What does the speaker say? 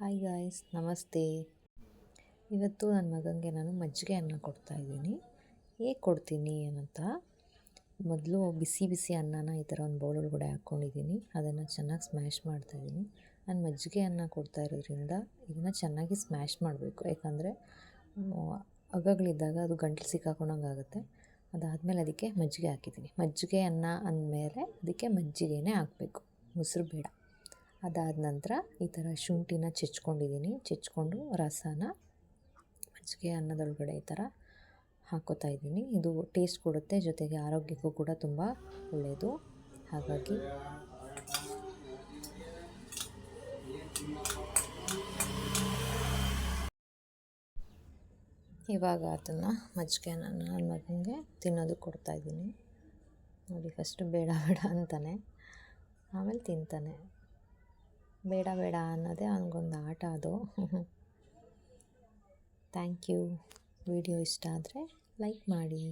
Hi guys ನಮಸ್ತೆ. ಇವತ್ತು ನನ್ನ ಮಗನಿಗೆ ನಾನು ಮಜ್ಜಿಗೆ ಅನ್ನ ಕೊಡ್ತಾಯಿದ್ದೀನಿ ಹೇಗೆ ಕೊಡ್ತೀನಿ ಅಂತ ಮೊದಲು ಬಿಸಿ ಬಿಸಿ ಅನ್ನನ ಈ ಥರ ಒಂದು ಬೌಲ್ ಒಳಗಡೆ ಹಾಕ್ಕೊಂಡಿದ್ದೀನಿ. ಅದನ್ನು ಚೆನ್ನಾಗಿ ಸ್ಮ್ಯಾಶ್ ಮಾಡ್ತಾಯಿದ್ದೀನಿ ನಾನು ಮಜ್ಜಿಗೆ ಅನ್ನ ಕೊಡ್ತಾ ಇರೋದ್ರಿಂದ ಇದನ್ನು ಚೆನ್ನಾಗಿ ಸ್ಮ್ಯಾಶ್ ಮಾಡಬೇಕು. ಯಾಕಂದರೆ ಅಗಗಳಿದ್ದಾಗ ಅದು ಗಂಟಲು ಸಿಕ್ಕಾಕೊಂಡಂಗೆ ಆಗುತ್ತೆ. ಅದಾದಮೇಲೆ ಅದಕ್ಕೆ ಮಜ್ಜಿಗೆ ಹಾಕಿದ್ದೀನಿ. ಮಜ್ಜಿಗೆ ಅನ್ನ ಅಂದಮೇಲೆ ಅದಕ್ಕೆ ಮಜ್ಜಿಗೆನೇ ಹಾಕಬೇಕು. ಮೊಸರು ಬೇಡ. ಅದಾದ ನಂತರ ಈ ಥರ ಶುಂಠಿನ ಚಿಚ್ಕೊಂಡಿದ್ದೀನಿ. ಚಿಚ್ಕೊಂಡು ರಸನ ಮಜ್ಜಿಗೆ ಅನ್ನದೊಳಗಡೆ ಈ ಥರ ಹಾಕೋತಾ ಇದ್ದೀನಿ. ಇದು ಟೇಸ್ಟ್ ಕೊಡುತ್ತೆ, ಜೊತೆಗೆ ಆರೋಗ್ಯಕ್ಕೂ ಕೂಡ ತುಂಬ ಒಳ್ಳೆಯದು ಹಾಗಾಗಿ ಇವಾಗ ಅದನ್ನು ಮಜ್ಜಿಗೆನ ನನ್ನ ಮಗನಿಗೆ ತಿನ್ನೋದಕ್ಕೆ ಕೊಡ್ತಾಯಿದ್ದೀನಿ ನೋಡಿ ಫಸ್ಟು ಬೇಡ ಬೇಡ ಅಂತಾನೆ. ಆಮೇಲೆ ತಿಂತಾನೆ. ಬೇಡ ಬೇಡ ಅನ್ನೋದೇ ಅವನಿಗೊಂದು ಆಟ ಅದು. ಥ್ಯಾಂಕ್ ಯು ವಿಡಿಯೋ ಇಷ್ಟ ಆದರೆ ಲೈಕ್ ಮಾಡಿ.